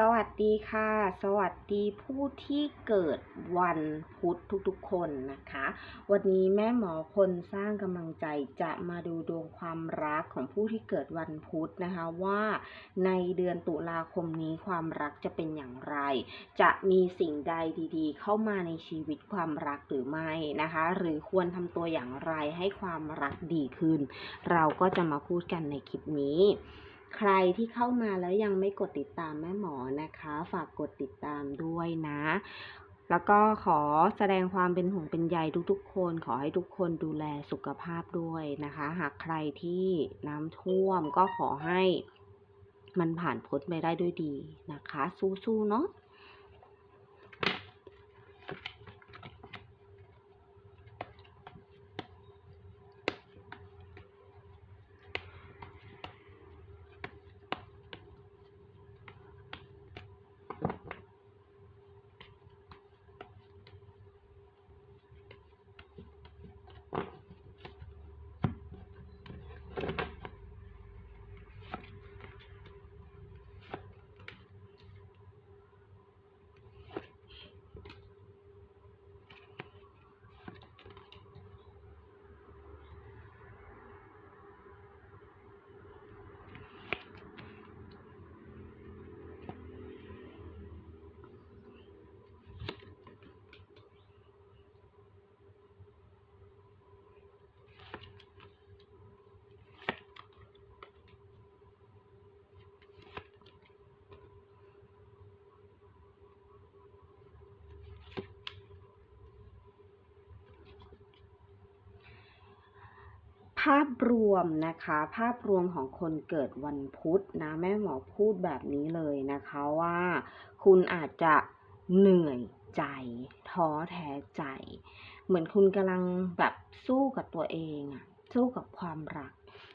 สวัสดีค่ะ สวัสดีผู้ที่เกิดวันพุธทุกๆคนนะคะ วันนี้แม่หมอคนสร้างกำลังใจจะมาดูดวงความรักของผู้ที่เกิดวันพุธนะคะว่า ในเดือนตุลาคมนี้ความรักจะเป็นอย่างไร จะมีสิ่งใดดีๆ เข้ามาในชีวิตความรักหรือไม่นะคะ หรือควรทำตัวอย่างไรให้ความรักดีขึ้น เราก็จะมาพูดกันในคลิปนี้ ใครที่เข้ามาแล้วยังไม่กดติดตามแม่หมอนะคะ ฝากกดติดตามด้วยนะ แล้วก็ขอแสดงความเป็นห่วงเป็นใยทุกๆ คน ขอให้ทุกคนดูแลสุขภาพด้วยนะคะ หากใครที่น้ำท่วมก็ขอให้มันผ่านพ้นไปได้ด้วยดีนะคะ สู้ๆเนาะ ภาพรวมนะคะ ภาพรวมของคนเกิดวันพุธนะ แม่หมอพูดแบบนี้เลยนะคะว่า คุณอาจจะเหนื่อยใจท้อแท้ใจ เหมือนคุณกำลังแบบสู้กับตัวเองอะสู้กับความรัก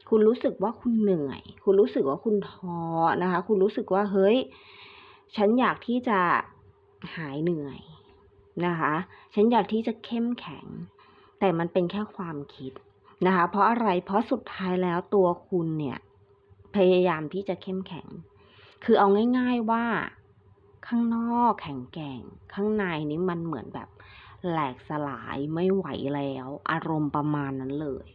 คุณรู้สึกว่าคุณเหนื่อย คุณรู้สึกว่าคุณท้อนะคะ คุณรู้สึกว่าเฮ้ย ฉันอยากที่จะหายเหนื่อยนะคะ ฉันอยากที่จะเข้มแข็ง แต่มันเป็นแค่ความคิด นะคะ เพราะอะไรเพราะสุดท้ายแล้วตัวคุณเนี่ย พยายามที่จะเข้มแข็ง คือเอาง่าย ๆว่าข้างนอกแข็งแกร่ง ข้างในนี้มันเหมือนแบบแหลกสลายไม่ไหวแล้ว อารมณ์ประมาณนั้นเลย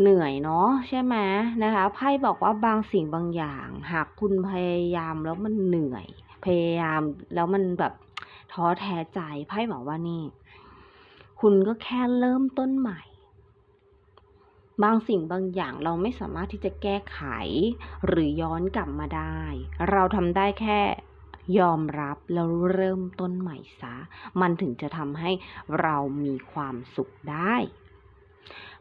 เหนื่อยเนาะใช่ไหมนะคะไพ่บอกว่าบางสิ่งบางอย่าง หากคุณพยายามแล้วมันเหนื่อย พยายามแล้วมันแบบท้อแท้ใจไพ่บอกว่านี่ คุณก็แค่เริ่มต้นใหม่ บางสิ่งบางอย่างเราไม่สามารถที่จะแก้ไข หรือย้อนกลับมาได้ เราทำได้แค่ยอมรับแล้วเริ่มต้นใหม่ซะ มันถึงจะทำให้เรามีความสุขได้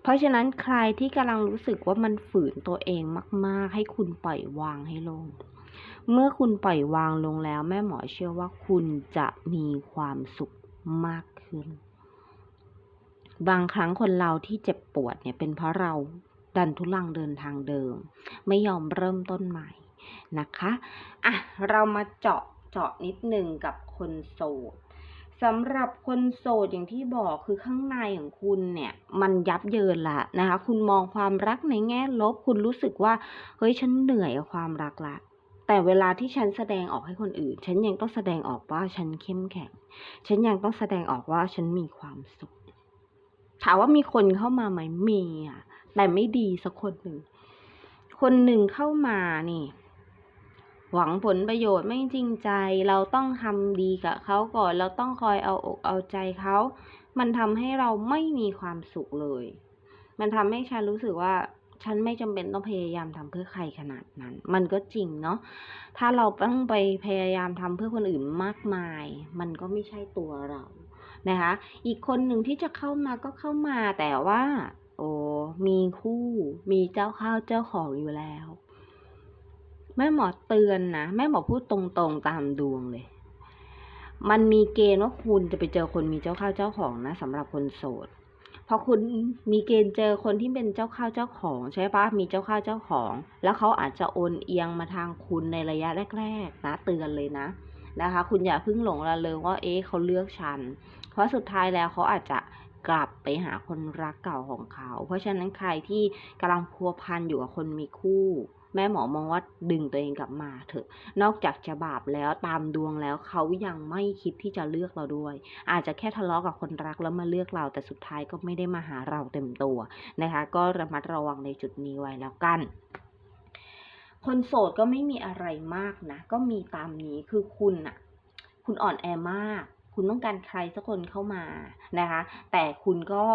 เพราะฉะนั้นใครที่กำลังรู้สึกว่ามันฝืนตัวเองมาก ๆ ให้คุณปล่อยวางให้ลง เมื่อคุณปล่อยวางลงแล้ว แม่หมอเชื่อว่าคุณจะมีความสุขมากขึ้น บางครั้งคนเราที่เจ็บปวดเนี่ยเป็นเพราะเราดันทุลังเดินทางเดิม ไม่ยอมเริ่มต้นใหม่นะคะอะเรามาเจาะเจาะนิดหนึ่งกับคนโสดสำหรับคนโสดอย่างที่บอกคือข้างในของคุณเนี่ย มันยับเยินละนะคะ คุณมองความรักในแง่ลบ คุณรู้สึกว่า เฮ้ยฉันเหนื่อยกับความรักละ แต่เวลาที่ฉันแสดงออกให้คนอื่น ฉันยังต้องแสดงออกว่าฉันเข้มแข็ง ฉันยังต้องแสดงออกว่าฉันมีความสุข ถามว่ามีคนเข้ามาไหมมีอะ แต่ไม่ดีสักคนหนึ่ง คนหนึ่งเข้ามานี่ หวังผลประโยชน์ไม่จริงใจ เราต้องทำดีกับเขาก่อน เราต้องคอยเอาอกเอาใจเขา มันทำให้เราไม่มีความสุขเลย มันทำให้ฉันรู้สึกว่าฉันไม่จำเป็นต้องพยายามทำเพื่อใครขนาดนั้น มันก็จริงเนาะ ถ้าเราต้องไปพยายามทำเพื่อคนอื่นมากมาย มันก็ไม่ใช่ตัวเรา นะคะ อีกคนหนึ่งที่จะเข้ามาก็เข้ามาแต่ว่า โอ้มีคู่มีเจ้าข้าวเจ้าของอยู่แล้ว แม่หมอเตือนนะ แม่หมอพูดตรงๆตามดวงเลย มันมีเกณฑ์ว่าคุณจะไปเจอคนมีเจ้าข้าวเจ้าของนะสำหรับคนโสดพราะคุณมีเกณฑ์เจอคนที่เป็นเจ้าข้าวเจ้าของใช่ปะมีเจ้าข้าวเจ้าของ แล้วเขาอาจจะโอนเอียงมาทางคุณในระยะแรก ๆ นะ เตือนเลยนะนะคะ คุณอย่าเพิ่งหลงระเริงว่าเอ๊ะเขาเลือกฉัน ราะสุดท้ายแล้วเขาอาจจะกลับไปหาคนรักเก่าของเขา เพราะฉะนั้นใครที่กำลังพัวพันอยู่กับคนมีคู่ แม่หมอมองว่าดึงตัวเองกลับมาเถอะ นอกจากจะบาปแล้วตามดวงแล้วเขายังไม่คิดที่จะเลือกเราด้วย อาจจะแค่ทะเลาะกับคนรักแล้วมาเลือกเรา แต่สุดท้ายก็ไม่ได้มาหาเราเต็มตัวนะคะ ก็ระมัดระวังในจุดนี้ไว้แล้วกันคนโสดก็ไม่มีอะไรมากนะ ก็มีตามนี้คือคุณอะคุณอ่อนแอมาก คุณต้องการใครสักคนเข้ามานะคะ แต่คุณก็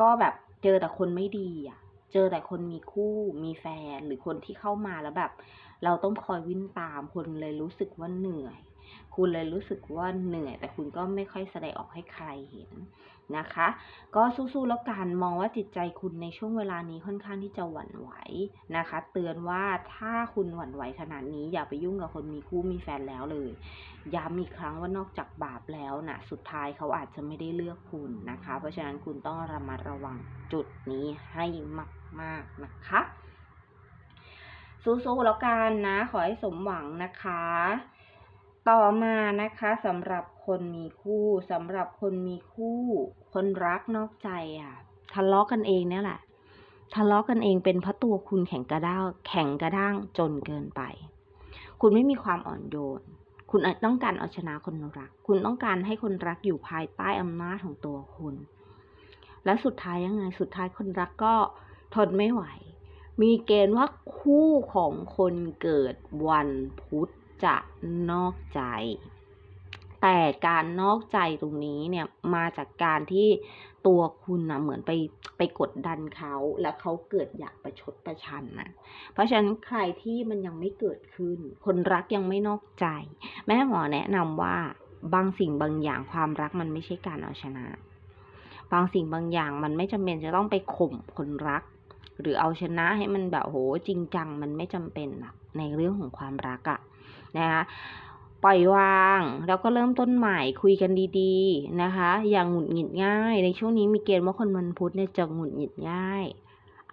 ก็แบบเจอแต่คนไม่ดีอะเจอแต่คนมีคู่มีแฟนหรือคนที่เข้ามาแล้วแบบ เราต้องคอยวิ่งตามคุณเลยรู้สึกว่าเหนื่อย คุณเลยรู้สึกว่าเหนื่อย แต่คุณก็ไม่ค่อยแสดงออกให้ใครเห็นนะคะ ก็สู้ๆแล้วกันมองว่าจิตใจคุณในช่วงเวลานี้ค่อนข้างที่จะหวั่นไหวนะคะ เตือนว่าถ้าคุณหวั่นไหวขนาดนี้อย่าไปยุ่งกับคนมีคู่มีแฟนแล้วเลยย้ำอีกครั้งว่านอกจากบาปแล้วนะสุดท้ายเขาอาจจะไม่ได้เลือกคุณนะคะ เพราะฉะนั้นคุณต้องระมัดระวังจุดนี้ให้มากๆนะคะ สู้ๆแล้วกันนะ ขอให้สมหวังนะคะ ต่อมานะคะสำหรับคนมีคู่สำหรับคนมีคู่ คนรักนอกใจอะทะเลาะกันเองเนี่ยแหละ ทะเลาะกันเองเป็นเพราะตัวคุณแข็งกระด้างแข็งกระด้างจนเกินไป คุณไม่มีความอ่อนโยน คุณต้องการเอาชนะคนรัก คุณต้องการให้คนรักอยู่ภายใต้อำนาจของตัวคุณ และสุดท้ายยังไง สุดท้ายคนรักก็ทนไม่ไหว มีเกณฑ์ว่าคู่ของคนเกิดวันพุธจะนอกใจ แต่การนอกใจตรงนี้เนี่ยมาจากการที่ตัวคุณนะเหมือนไปไปกดดันเขาแล้วเขาเกิดอยากประชดประชันนะเพราะฉะนั้นใครที่มันยังไม่เกิดขึ้น คนรักยังไม่นอกใจ แม่หมอแนะนำว่าบางสิ่งบางอย่างความรักมันไม่ใช่การเอาชนะ บางสิ่งบางอย่างมันไม่จำเป็นจะต้องไปข่มคนรัก หรือเอาชนะให้มันแบบโหจริงจังมันไม่จำเป็นหรอกในเรื่องของความรักอะนะคะปล่อยวาง แล้วก็เริ่มต้นใหม่คุยกันดีๆนะคะ อย่างหงุดหงิดง่าย ในช่วงนี้มีเกณฑ์ว่าคนมันพุธเนี่ยจะหงุดหงิดง่าย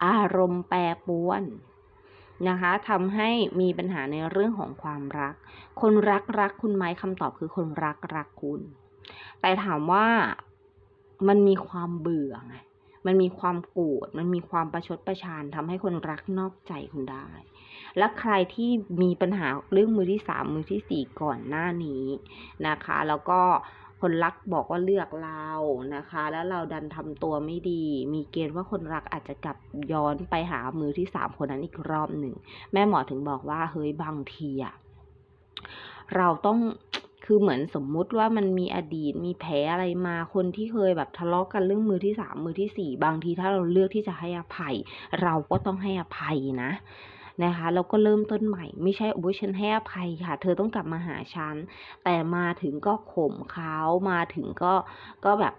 อารมณ์แปรปรวนนะคะทำให้มีปัญหาในเรื่องของความรัก คนรักรักคุณไหมคำตอบคือคนรักรักคุณ แต่ถามว่ามันมีความเบื่อไง มันมีความโกรธมันมีความประชดประชานทำให้คนรักนอกใจคุณได้ และใครที่มีปัญหาเรื่องมือที่สามมือที่สี่ก่อนหน้านี้นะคะ แล้วก็คนรักบอกว่าเลือกเรานะคะ แล้วเราดันทำตัวไม่ดี มีเกณฑ์ว่าคนรักอาจจะกลับย้อนไปหามือที่สามคนนั้นอีกรอบหนึ่ง แม่หมอถึงบอกว่าเฮ้ยบางทีอะเราต้อง คือเหมือนสมมุติว่ามันมีอดีตมีแผลอะไรมาคนที่เคยแบบทะเลาะกันเรื่องมือที่สามมือที่สี่บางทีถ้าเราเลือกที่จะให้อภัย เราก็ต้องให้อภัยนะนะคะแล้วก็เริ่มต้นใหม่ไม่ใช่โอ้ยฉันให้อภัยค่ะ เธอต้องกลับมาหาฉัน แต่มาถึงก็ข่มเขามาถึงก็ก็แบบ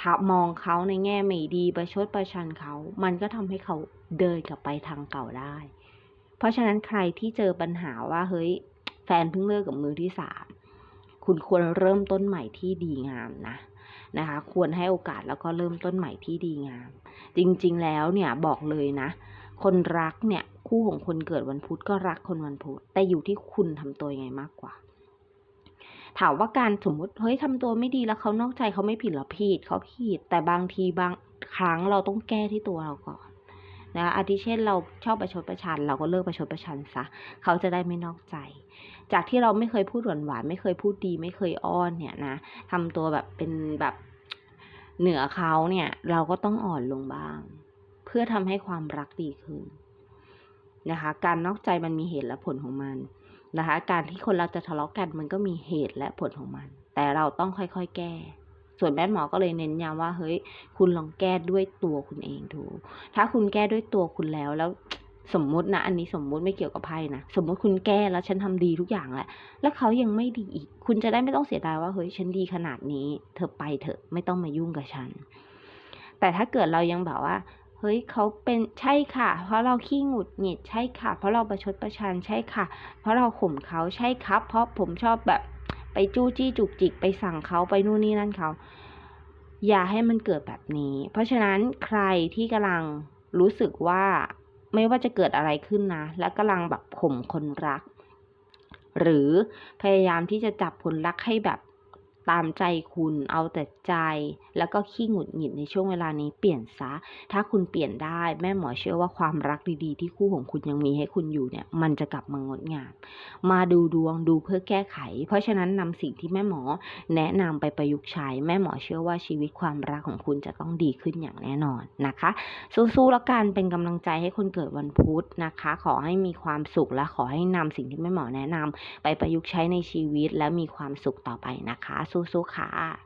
ทับมองเขาในแง่ไม่ดีประชดประชันเขา มันก็ทำให้เขาเดินกลับไปทางเก่าได้ เพราะฉะนั้นใครที่เจอปัญหาว่าเฮ้ยแฟนเพิ่งเลิกกับมือที่สาม คุณควรเริ่มต้นใหม่ที่ดีงามนะนะคะ ควรให้โอกาสแล้วก็เริ่มต้นใหม่ที่ดีงาม จริงๆแล้วเนี่ยบอกเลยนะ คนรักเนี่ยคู่ของคนเกิดวันพุธก็รักคนวันพุธแต่อยู่ที่คุณทำตัวยังไงมากกว่า ถามว่าการสมมุติเฮ้ยทำตัวไม่ดีแล้วเขานอกใจเขาไม่ผิดหรอผิดเขาผิดแต่บางทีบางครั้งเราต้องแก้ที่ตัวเราก่อน นะอาทิเช่นเราชอบประชดประชัน เราก็เลิกประชดประชันซะเขาจะได้ไม่นอกใจ จากที่เราไม่เคยพูดหวานหวานไม่เคยพูดดี ไม่เคยอ้อนเนี่ยนะทำตัวแบบเป็นแบบเหนือเขาเนี่ย เราก็ต้องอ่อนลงบ้าง เพื่อทำให้ความรักดีขึ้นนะคะ การนอกใจมันมีเหตุและผลของมันนะคะ การที่คนเราจะทะเลาะกันมันก็มีเหตุและผลของมัน แต่เราต้องค่อยๆ แก้ ส่วนแม่หมอก็เลยเน้นย้ำว่าเฮ้ย คุณลองแก้ด้วยตัวคุณเองดู ถ้าคุณแก้ด้วยตัวคุณแล้วแล้วสมมุตินะ อันนี้สมมุติไม่เกี่ยวกับไพ่นะ สมมุติคุณแก้แล้วฉันทำดีทุกอย่างแหละ แล้วเขายังไม่ดีอีก คุณจะได้ไม่ต้องเสียดายว่าเฮ้ยฉันดีขนาดนี้ เธอไปเถอะไม่ต้องมายุ่งกับฉัน แต่ถ้าเกิดเรายังแบบว่าเฮ้ยเขาเป็นใช่ค่ะ เพราะเราขี้หงุดหงิดใช่ค่ะ เพราะเราประชดประชันใช่ค่ะ เพราะเราข่มเขาใช่ครับ เพราะผมชอบแบบ ไปจู้จี้จุกจิกไปสั่งเขาไปนู่นนี่นั่นเขาอย่าให้มันเกิดแบบนี้ เพราะฉะนั้นใครที่กำลังรู้สึกว่าไม่ว่าจะเกิดอะไรขึ้นนะ และกำลังแบบข่มคนรัก หรือพยายามที่จะจับคนรักให้แบบ ตามใจคุณเอาแต่ใจ แล้วก็ขี้หงุดหงิดในช่วงเวลานี้เปลี่ยนซะ ถ้าคุณเปลี่ยนได้แม่หมอเชื่อว่าความรักดีๆ ที่คู่ของคุณยังมีให้คุณอยู่เนี่ย มันจะกลับมางดงาม มาดูดวงดูเพื่อแก้ไข เพราะฉะนั้นนำสิ่งที่แม่หมอแนะนำไปประยุกต์ใช้ แม่หมอเชื่อว่าชีวิตความรักของคุณจะต้องดีขึ้นอย่างแน่นอนนะคะ สู้ๆแล้วกันเป็นกำลังใจให้คนเกิดวันพุธนะคะ ขอให้มีความสุขและขอให้นำสิ่งที่แม่หมอแนะนำไปประยุกต์ใช้ในชีวิตและมีความสุขต่อไปนะคะสู้ๆค่ะ